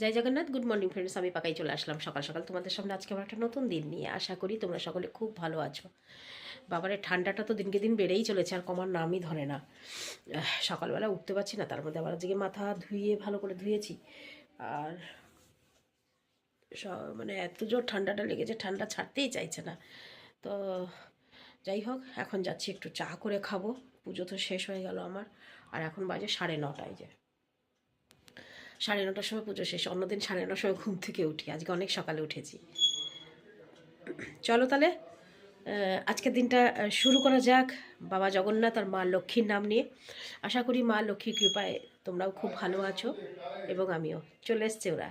জয় Jagannath good morning friends আমি পাকাই চলে আসলাম সকাল সকাল। তোমাদের সামনে আজকে আমার একটা নতুন দিন নিয়ে আশা করি তোমরা সকলে খুব ভালো আছো। বাবারে, ঠান্ডাটা তো দিনকে দিন বেড়েই চলেছে, আর কমার নামই ধরে না। সকালবেলা উঠতে পারছি না, তার মধ্যে আবার আজকে মাথা ধুয়ে ভালো করে ধুয়েছি। আর মানে এত জোর ঠান্ডাটা লেগেছে, ঠান্ডা ছাড়তেই চাইছে না। তো যাই হোক, এখন যাচ্ছি একটু চা করে খাব। পুজো তো শেষ হয়ে গেল আমার, আর এখন বাজে সাড়ে নটায় যে। সাড়ে নটার সময় পুজো শেষ, অন্যদিন সাড়ে নটার সময় ঘুম থেকে উঠি। আজকে অনেক সকালে উঠেছি। চলো তাহলে আজকের দিনটা শুরু করা যাক বাবা জগন্নাথ আর মা লক্ষ্মীর নাম নিয়ে। আশা করি মা লক্ষ্মীর কৃপায় তোমরাও খুব ভালো আছো এবং আমিও। চলে এসছে ওরা।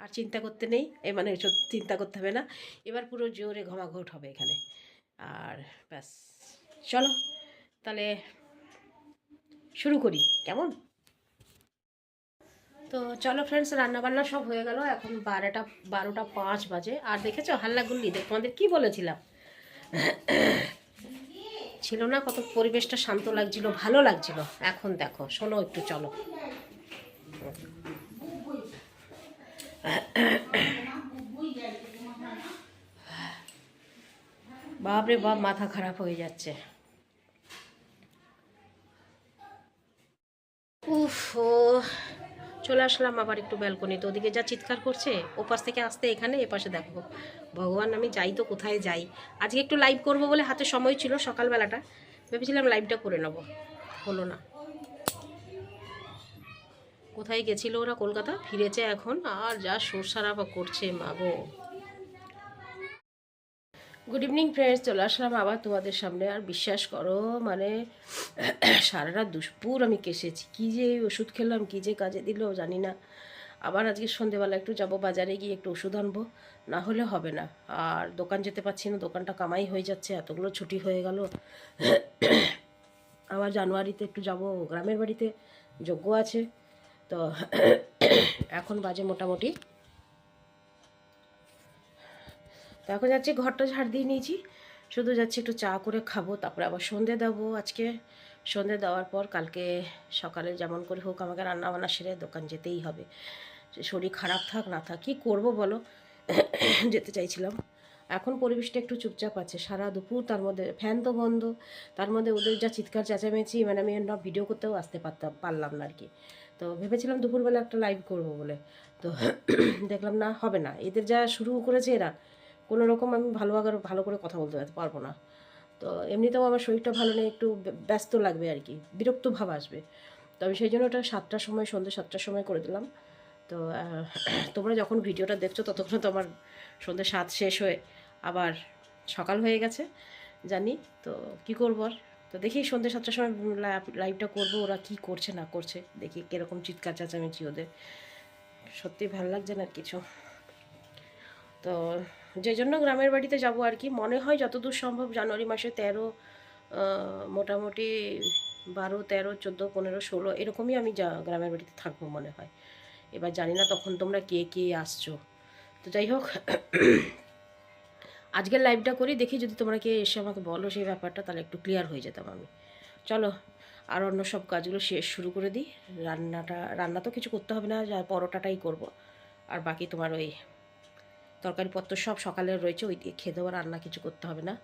আর চিন্তা করতে নেই, এ মানে চিন্তা করতে হবে না। এবার পুরো জোরে ঘমাঘট হবে এখানে। আর ব্যাস, চলো তাহলে শুরু করি। কেমন? তো চলো ফ্রেন্ডস রান্নাবান্না সব হয়ে গেল। এখন বারোটা বারোটা পাঁচ বাজে। আর দেখেছ হাল্লা গুল্লি, দেখ, তোমাদের কি বলেছিলাম? ছিল না, কত পরিবেশটা শান্ত লাগছিল, ভালো লাগছিল। এখন দেখো, শোনো একটু, চলো। বাপরে বাপ, মাথা খারাপ হয়ে যাচ্ছে। উফ, ও চলে আসলাম আবার একটু ব্যালকনিতে ওদিকে যা চিৎকার করছে, ওপাশ থেকে আসতে এখানে, এপাশে দেখো। ভগবান, আমি যাই তো, কোথায় যাই? আজকে একটু লাইভ করব বলে হাতে সময় ছিল সকালবেলাটা। ভেবেছিলাম লাইভটা করে নেব। হলো না। কোথায় গেছিল ওরা কলকাতা? ফিরেছে এখন। আর যা সরসারাপা করছে মাগো গুড ইভিনিং ফ্রেন্ডস চলে আসলাম আবার তোমাদের সামনে। আর বিশ্বাস করো মানে সারা রাত দুষ্পুর আমি কেসেছি। কী যে ওষুধ খেলাম, কী যে কাজে দিল, জানি না। আবার আজকে সন্ধেবেলা একটু যাব, বাজারে গিয়ে একটু ওষুধ আনব। না হলে হবে না। আর দোকান যেতে পারছি না, দোকানটা কামাই হয়ে যাচ্ছে, এতগুলো ছুটি হয়ে গেল। আবার জানুয়ারিতে একটু যাব, গ্রামের বাড়িতে যোগ্য আছে। তো এখন বাজে মোটামুটি তো এখন যাচ্ছি, ঘরটা ঝাড় দিয়ে নিয়েছি। শুধু যাচ্ছি একটু চা করে খাব, তারপরে আবার সন্ধে দেবো আজকে। সন্ধে দেওয়ার পর কালকে সকালে যেমন করে হোক আমাকে রান্না বান্না সেরে দোকান যেতেই হবে। শরীর খারাপ থাক না থাক, কী করব বলো? যেতে চাইছিলাম। এখন পরিবেশটা একটু চুপচাপ আছে, সারা দুপুর তার মধ্যে ফ্যান তো বন্ধ। তার মধ্যে ওদের যা চিৎকার চেঁচামেচি মানে আমি না ভিডিও করতেও আসতে পারতাম, পারলাম না আর কি তো ভেবেছিলাম দুপুরবেলা একটা লাইভ করব বলে। তো দেখলাম না, হবে না। এদের যা শুরু করেছে এরা কোনো রকম আমি ভালো আগার, ভালো করে কথা বলতে পারব না। তো এমনিতেও আমার শরীরটা ভালো নেই, একটু ব্য- ব্যস্ত লাগবে আর কি, বিরক্ত ভাব আসবে। তো আমি সেই জন্য ওটা সাতটার সময়, সন্ধ্যে সাতটার সময় করে দিলাম। তো তোমরা যখন ভিডিওটা দেখছ ততক্ষণ তো আমার সন্ধ্যে সাত শেষ হয়ে আবার সকাল হয়ে গেছে, জানি। তো কি করব আর? তো দেখি সন্ধ্যে সাতটার সময় লাইভটা করব, ওরা কি করছে, না করছে, দেখি কীরকম চিৎকার চেঁচামেচি ওদের। সত্যি ভালো লাগছে না কিছু। তো যে জন্য গ্রামের বাড়িতে যাব আর কি। মনে হয় যতদূর সম্ভব জানুয়ারি মাসে তেরো মোটামুটি বারো, তেরো, চোদ্দ, পনেরো, ষোলো, এরকমই আমি যা গ্রামের বাড়িতে থাকব মনে হয়। এবার জানি না তখন তোমরা কে কে আসছো। তো যাই হোক, আজকের লাইভটা করি, দেখি যদি তোমরা কে এসে আমাকে বলো সেই ব্যাপারটা, তাহলে একটু ক্লিয়ার হয়ে যেতাম আমি। চলো, আর অন্য সব কাজগুলো শেষ শুরু করে দিই। রান্নাটা, রান্না তো কিছু করতে হবে না, যা পরোটাটাই করব। আর বাকি তোমার ওই তরকারিপত্র সব সকালের রয়েছে, ওই দিয়ে খেয়ে দেওয়া রান্না কিছু করতে হবে না।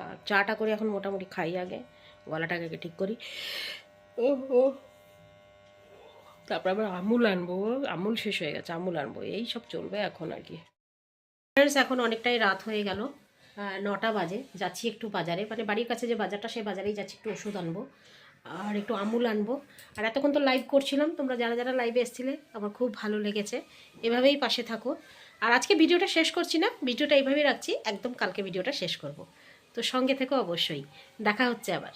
আর চাটা করে এখন মোটামুটি খাই আগে, গলাটাকে আগে ঠিক করি। তারপর আবার আমুল আনব, আমুল শেষ হয়ে গেছে, আমুল আনব, এই সব চলবে এখন আর কি। ফ্রেন্ডস এখন অনেকটাই রাত হয়ে গেল নটা বাজে, যাচ্ছি একটু বাজারে মানে বাড়ির কাছে যে বাজারটা, সেই বাজারেই যাচ্ছি, একটু ওষুধ আনব। আর একটু আমুল আনব। আর এতক্ষণ তো লাইভ করছিলাম তোমরা যারা যারা লাইভে এসেছিলে আমার খুব ভালো লেগেছে। এভাবেই পাশে থাকো। আর আজকে ভিডিওটা শেষ করছি না ভিডিওটা এইভাবেই রাখছি একদম কালকে ভিডিওটা শেষ করব। তো সঙ্গে থেকো অবশ্যই দেখা হচ্ছে আবার।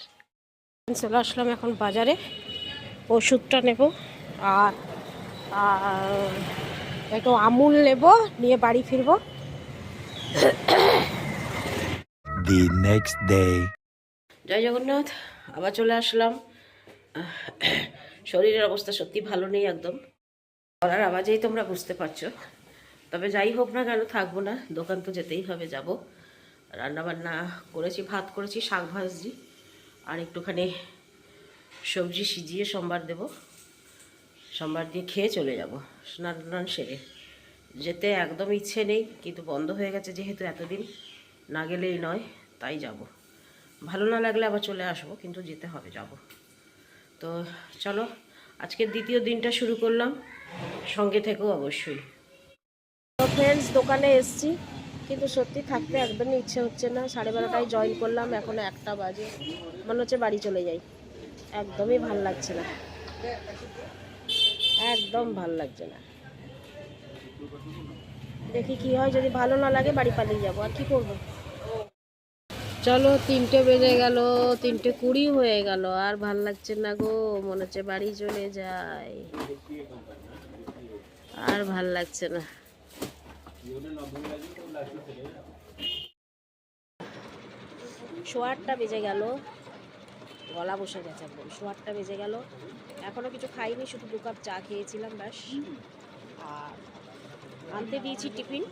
চলে আসলাম এখন বাজারে ওষুধটা নেব আর আর একটু আমুল নেব নিয়ে বাড়ি ফিরবো। The next day. জয় জগন্নাথ। আবার চলে আসলাম। শরীরের অবস্থা সত্যি ভালো নেই একদম। করার আওয়াজেই তোমরা বুঝতে পারছ। তবে যাই হোক না কেন, থাকব না। দোকান তো যেতেই হবে, যাব। রান্নাবান্না করেছি, ভাত করেছি, শাক ভাজি আর একটুখানি সবজি সিজিয়ে সোমবার দেব। সোমবার দিয়ে খেয়ে চলে যাব, স্নান টান সেরে। যেতে একদম ইচ্ছে নেই, কিন্তু বন্ধ হয়ে গেছে যেহেতু এতদিন। না গেলেই নয়, তাই যাব। ভালো না লাগলে আবার চলে আসব, কিন্তু যেতে হবে, যাব। তো চলো, আজকের দ্বিতীয় দিনটা শুরু করলাম। সঙ্গে থেকেও অবশ্যই। ফ্রেন্ডস দোকানে এসছি, কিন্তু সত্যি থাকতে একদমই ইচ্ছে হচ্ছে না। সাড়ে বারোটায় জয়েন করলাম, এখনও একটা বাজে। মনে হচ্ছে বাড়ি চলে যাই। একদমই ভালো লাগছে না। একদম ভালো লাগছে না। দেখি কি হয়, যদি ভালো না লাগে বাড়ি পালিয়ে যাব। আর কি করব? চলো তিনটে বেজে গেল, তিনটে কুড়ি হয়ে গেল, আর ভালো লাগছে না গো, মনে হচ্ছে বাড়ি চলে যাই। আর ভালো লাগছে না। সোয়ারটা বেজে গেল, গলা বসে গেছে একদম সোয়ারটা বেজে গেল। এখনও কিছু খাইনি, শুধু দু কাপ চা খেয়েছিলাম, ব্যাস। আর আনতে দিয়েছি টিফিন,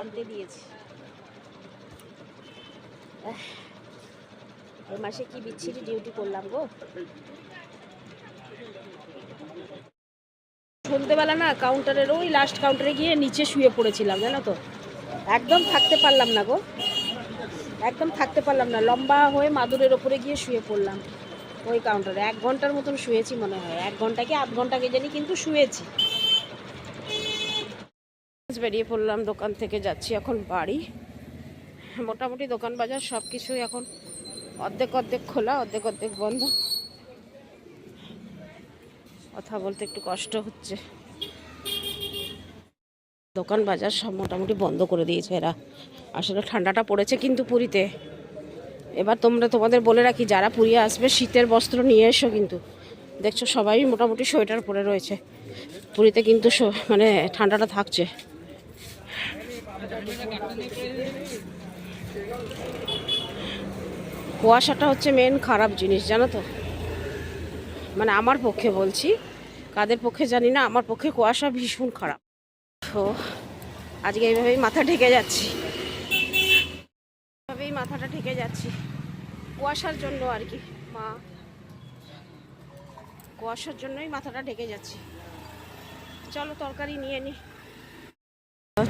আনতে দিয়েছি। এই মাসে কি বিচ্ছিরি ডিউটি করলাম গো? সন্ধ্যেবেলা না কাউন্টারের ওই লাস্ট কাউন্টারে গিয়ে নিচে শুয়ে পড়েছিলাম, জানো তো? একদম থাকতে পারলাম না গো। একদম থাকতে পারলাম না। লম্বা হয়ে মাদুরের ওপরে গিয়ে শুয়ে পড়লাম ওই কাউন্টারে এক ঘণ্টার মতন শুয়েছি মনে হয়। এক ঘণ্টা কি আধ ঘণ্টা কে জানি কিন্তু শুয়েছি। বেরিয়ে পড়লাম দোকান থেকে, যাচ্ছি এখন বাড়ি। মোটামুটি দোকান বাজার সব কিছুই এখন অর্ধেক অর্ধেক খোলা, অর্ধেক অর্ধেক বন্ধ। কথা বলতে একটু কষ্ট হচ্ছে। দোকান বাজার সব মোটামুটি বন্ধ করে দিয়েছে এরা। আসলে ঠান্ডাটা পড়েছে কিন্তু পুরীতে। এবার তোমরা, তোমাদের বলে রাখি, যারা পুরী আসবে, শীতের বস্ত্র নিয়ে এসো কিন্তু। দেখছ, সবাই মোটামুটি সোয়েটার পরে রয়েছে। পুরীতে কিন্তু মানে ঠান্ডাটা থাকছে। কুয়াশাটা হচ্ছে মেন খারাপ জিনিস, জানো তো? মানে আমার পক্ষে বলছি, কাদের পক্ষে জানি না, আমার পক্ষে কুয়াশা ভীষণ খারাপ। তো আজকে এইভাবেই মাথা ঢেকে যাচ্ছি। এইভাবেই মাথাটা ঢেকে যাচ্ছি। কুয়াশার জন্য আর কি, মা। কুয়াশার জন্যই মাথাটা ঢেকে যাচ্ছি। চলো তরকারি নিয়ে নি।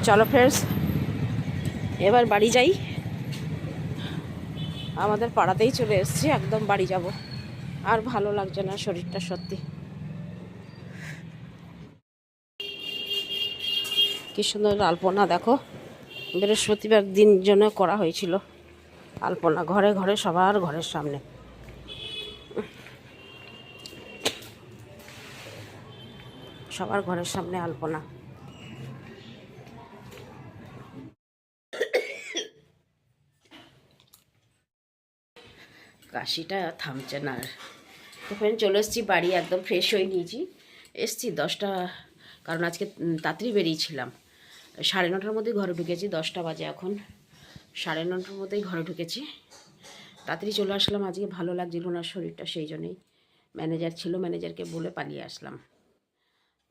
চলো ফ্রেন্ডস এবার বাড়ি যাই। আমাদের পাড়াতেই চলে এসেছি, একদম বাড়ি যাব। আর ভালো লাগছে না শরীরটা সত্যি। কি সুন্দর আলপনা, দেখো। বৃহস্পতিবার দিন জন্য করা হয়েছিল। আলপনা ঘরে ঘরে, সবার ঘরের সামনে। সবার ঘরের সামনে আলপনা। কাশিটা থামছে না। আর তো ফ্রেন্ড চলে এসেছি, বাড়ি একদম ফ্রেশ হয়ে নিয়েছি এসছি দশটা, কারণ আজকে তাড়াতাড়ি বেরিয়েছিলাম। সাড়ে নটার মধ্যেই ঘরে ঢুকেছি, দশটা বাজে এখন। সাড়ে নটার মধ্যেই ঘরে ঢুকেছি। তাড়াতাড়ি চলে আসলাম, আজকে ভালো লাগছিল না শরীরটা, সেই জন্যই। ম্যানেজার ছিল ম্যানেজারকে বলে পালিয়ে আসলাম।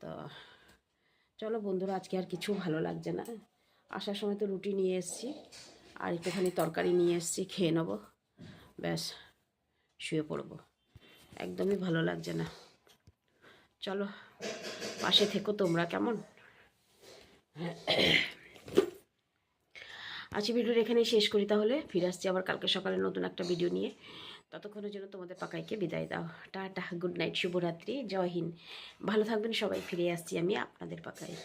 তো, চলো বন্ধুরা, আজকে আর কিছু ভালো লাগছে না। আসার সময় তো রুটি নিয়ে এসেছি, আর একটুখানি তরকারি নিয়ে এসেছি, খেয়ে নেব। ব্যাস। শুয়ে পড়ব। একদমই ভালো লাগছে না। চলো, পাশে থেকো তোমরা, কেমন? আজকে ভিডিওর এখানেই শেষ করি, তাহলে ফিরে আসছি আবার কালকে সকালে নতুন একটা ভিডিও নিয়ে। ততক্ষণের জন্য তোমাদের পাকাইকে বিদায় দাও। টাটা, গুড নাইট, শুভরাত্রি, জয় হিন্দ। ভালো থাকবেন সবাই, ফিরে আসছি আমি আপনাদের পাকায়।